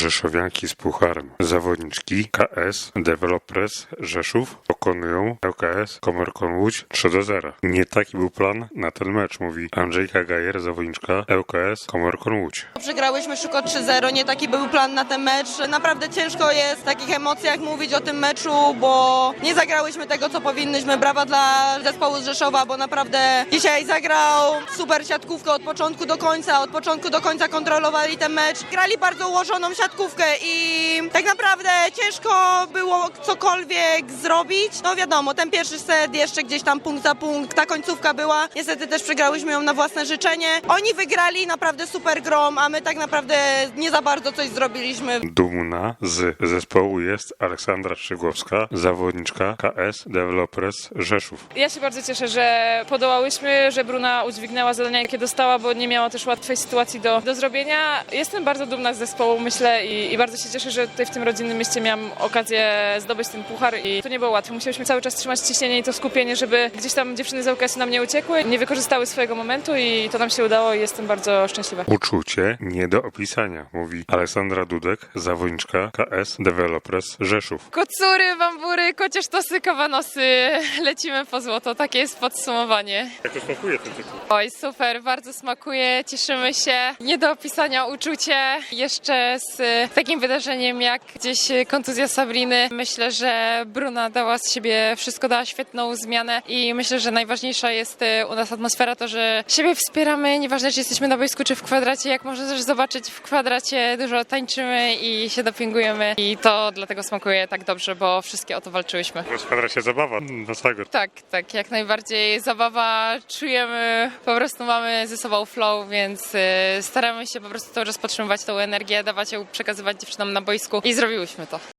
Rzeszowianki z Pucharem. Zawodniczki KS Developers Rzeszów pokonują LKS Komerkon Łódź 3 do 0. Nie taki był plan na ten mecz, mówi Andrzejka Gajer, zawodniczka LKS Komerkon Łódź. Przegrałyśmy szybko 3-0, nie taki był plan na ten mecz. Naprawdę ciężko jest w takich emocjach mówić o tym meczu, bo nie zagrałyśmy tego, co powinnyśmy. Brawa dla zespołu z Rzeszowa, bo naprawdę dzisiaj zagrał super siatkówkę od początku do końca. Od początku do końca kontrolowali ten mecz. Grali bardzo ułożoną siatkówkę i tak naprawdę ciężko było cokolwiek zrobić. No wiadomo, ten pierwszy set jeszcze gdzieś tam punkt za punkt, ta końcówka była. Niestety też przegrałyśmy ją na własne życzenie. Oni wygrali naprawdę super grom, a my tak naprawdę nie za bardzo coś zrobiliśmy. Dumna z zespołu jest Aleksandra Szczygłowska, zawodniczka KS Developers Rzeszów. Ja się bardzo cieszę, że podołałyśmy, że Bruna udźwignęła zadania, jakie dostała, bo nie miała też łatwej sytuacji do, do zrobienia. Jestem bardzo dumna z zespołu, myślę, i, i bardzo się cieszę, że tutaj w tym rodzinnym mieście miałam okazję zdobyć ten puchar i to nie było łatwe. Musieliśmy cały czas trzymać ciśnienie i to skupienie, żeby gdzieś tam dziewczyny z UKS nam nie uciekły, nie wykorzystały swojego momentu i to nam się udało i jestem bardzo szczęśliwa. Uczucie nie do opisania, mówi Aleksandra Dudek, zawodniczka KS Developers Rzeszów. Kocury, bambury, kocież tosy, kawanosy. Lecimy po złoto, takie jest podsumowanie. Jak to smakuje ten tytuł? Oj, super, bardzo smakuje, cieszymy się. Nie do opisania uczucie. Jeszcze z takim wydarzeniem jak gdzieś kontuzja Sabriny. Myślę, że Bruna dała z siebie wszystko, dała świetną zmianę i myślę, że najważniejsza jest e, u nas atmosfera, to, że siebie wspieramy, nieważne czy jesteśmy na boisku czy w kwadracie. Jak można też zobaczyć w kwadracie dużo tańczymy i się dopingujemy i to dlatego smakuje tak dobrze, bo wszystkie o to walczyłyśmy. W kwadracie zabawa na sago. Tak, tak, jak najbardziej zabawa, czujemy, po prostu mamy ze sobą flow, więc y, staramy się po prostu cały czas podtrzymywać tą energię, dawać ją przekazywać dziewczynom na boisku i zrobiłyśmy to.